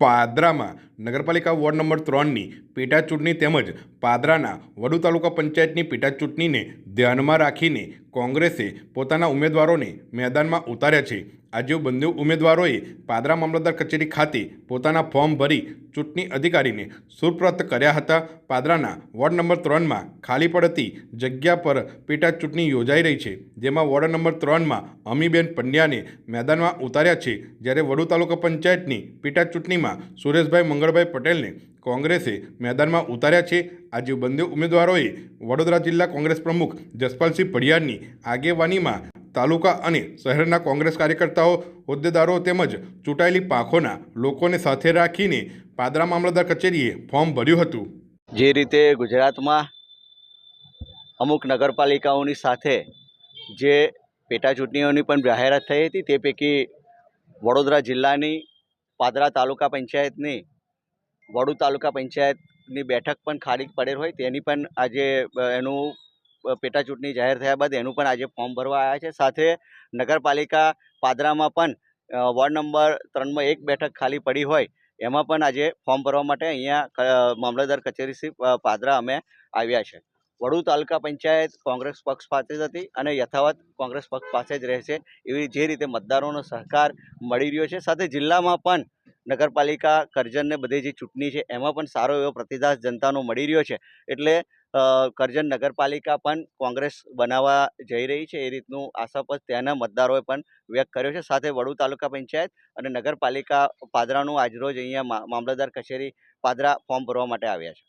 પાદરામાં નગરપાલિકા ward number ત્રણની પેટા ચૂંટણી તેમજ પાદરાના વડુ તાલુકા પંચાયતની પેટા ચૂંટણીને ધ્યાનમાં રાખીને કોંગ્રેસે પોતાના ઉમેદવારોને મેદાનમાં ઉતાર્યા છે. આજે બંને ઉમેદવારોએ પાદરા મામલતદાર કચેરી ખાતે પોતાના ફોર્મ ભરી ચૂંટણી અધિકારીને સુપ્રત કર્યા હતા. પાદરાના વોર્ડ નંબર ત્રણમાં ખાલી પડતી જગ્યા પર પેટા ચૂંટણી યોજાઈ રહી છે, જેમાં વોર્ડ નંબર ત્રણમાં અમીબેન પંડ્યાને મેદાનમાં ઉતાર્યા છે. જ્યારે વડુ તાલુકા પંચાયતની પેટા ચૂંટણીમાં સુરેશભાઈ મંગળભાઈ પટેલને કોંગ્રેસે મેદાનમાં ઉતાર્યા છે. આજે બંને ઉમેદવારોએ વડોદરા જિલ્લા કોંગ્રેસ પ્રમુખ જસપાલસિંહ પડિયારની આગેવાનીમાં તાલુકા અને શહેરના કોંગ્રેસ કાર્યકર્તાઓ, હોદ્દેદારો તેમજ ચૂંટાયેલી પાંખોના લોકોને સાથે રાખીને પાદરા મામલતદાર કચેરીએ ફોર્મ ભર્યું હતું. જે રીતે ગુજરાતમાં અમુક નગરપાલિકાઓની સાથે જે પેટા ચૂંટણીઓની પણ જાહેરાત થઈ હતી, તે પૈકી વડોદરા જિલ્લાની પાદરા તાલુકા પંચાયતની વડુ તાલુકા પંચાયતની બેઠક પણ ખાલી પડેલ હોય તેની પણ આજે એનું પેટાચૂંટણી પેટા ચૂંટણી જાહેર થયા બાદ એનું પણ આજે ફોર્મ ભરવા આવ્યા છે. સાથે નગરપાલિકા પાદરામાં પણ વોર્ડ નંબર ત્રણમાં એક બેઠક ખાલી પડી હોય એમાં પણ આજે ફોર્મ ભરવા માટે અહીંયા મામલતદાર કચેરી શ્રી પાદરા અમે આવ્યા છે. વડુ તાલુકા પંચાયત કોંગ્રેસ પક્ષ પાસે જ હતી અને યથાવત કોંગ્રેસ પક્ષ પાસે જ રહેશે એવી જે રીતે મતદારોનો સહકાર મળી રહ્યો છે. સાથે જિલ્લામાં પણ નગરપાલિકા કરજણને બધી જે ચૂંટણી છે, એમાં પણ સારો એવો પ્રતિસાદ જનતાનો મળી રહ્યો છે. એટલે કરજણ નગરપાલિકા પણ કોંગ્રેસ બનાવવા જઈ રહી છે, એ રીતનું આશાપદ ત્યાંના મતદારોએ પણ વ્યક્ત કર્યો છે. સાથે વડુ તાલુકા પંચાયત અને નગરપાલિકા પાદરાનું આજરોજ અહીંયા મામલતદાર કચેરી પાદરા ફોર્મ ભરવા માટે આવ્યા છે.